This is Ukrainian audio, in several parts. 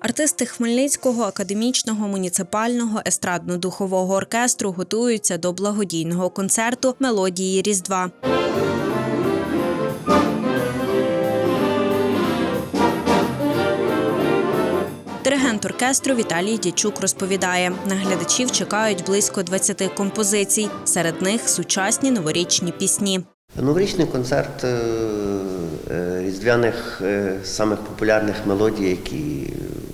Артисти Хмельницького академічного муніципального естрадно-духового оркестру готуються до благодійного концерту Мелодії Різдва. Диригент оркестру Віталій Дячук розповідає, на глядачів чекають близько 20 композицій. Серед них сучасні новорічні пісні. Новорічний концерт е, різдвяних е, самих популярних мелодій, які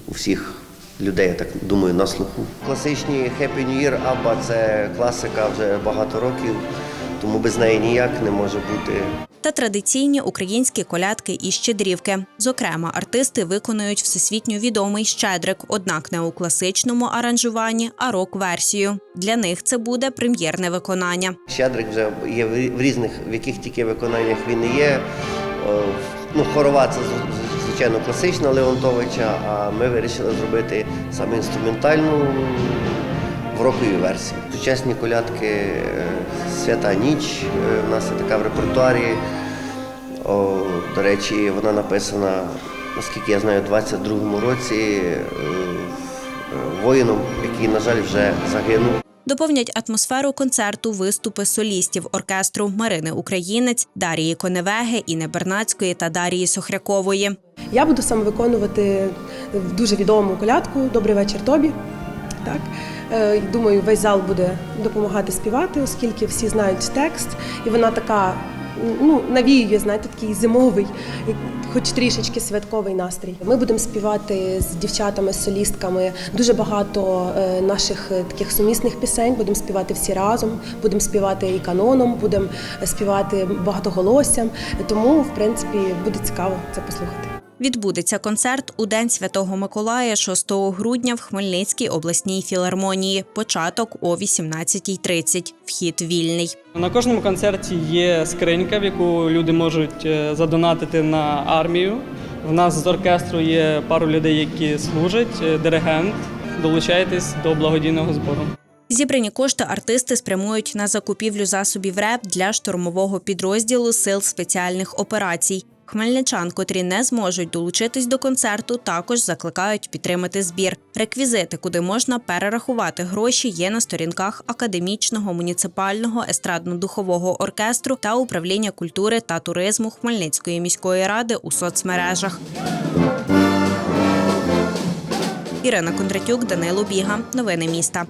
у всіх людей, я так думаю, на слуху. Класичні Happy New Year Абба це класика вже багато років, тому без неї ніяк не може бути. та традиційні українські колядки і щедрівки. Зокрема, артисти виконують всесвітньо відомий щедрик, однак не у класичному аранжуванні, а рок-версію. Для них це буде прем'єрне виконання. Щедрик вже є в різних, в яких тільки виконаннях він і є. Ну, хорова це звичайно класична Леонтовича, а ми вирішили зробити саме інструментальну в роковій версії. Сучасні колядки е, Свята ніч е, в нас є така в репертуарі. О, до речі, вона написана, наскільки я знаю, у 22-му році е, е, воїном, який, на жаль, вже загинув. Доповнять атмосферу концерту виступи солістів оркестру Марини Українець, Дарії Коневеги, Іни Бернацької та Дарії Сохрякової. Я буду саме виконувати дуже відому колядку Добрий вечір тобі. Так. Е, Думаю, весь зал буде допомагати співати, оскільки всі знають текст, і вона така ну, навіює, знаєте, такий зимовий, хоч трішечки святковий настрій. Ми будемо співати з дівчатами, солістками дуже багато е, наших е, таких сумісних пісень. Будемо співати всі разом, будемо співати і каноном, будемо співати багатоголоссям. Тому, в принципі, буде цікаво це послухати. Відбудеться концерт у День Святого Миколая 6 грудня в Хмельницькій обласній філармонії. Початок о 18.30. Вхід вільний. На кожному концерті є скринька, в яку люди можуть е, задонатити на армію. В нас з оркестру є пару людей, які служать, е, диригент. Долучайтесь до благодійного збору. Зібрані кошти артисти спрямують на закупівлю засобів РЕП для штурмового підрозділу сил спеціальних операцій. Хмельничан, котрі не зможуть долучитись до концерту, також закликають підтримати збір. Реквізити, куди можна перерахувати гроші, є на сторінках академічного муніципального естрадно-духового оркестру та управління культури та туризму Хмельницької міської ради у соцмережах. Ірина Кондратюк, Данило Біга. Новини міста.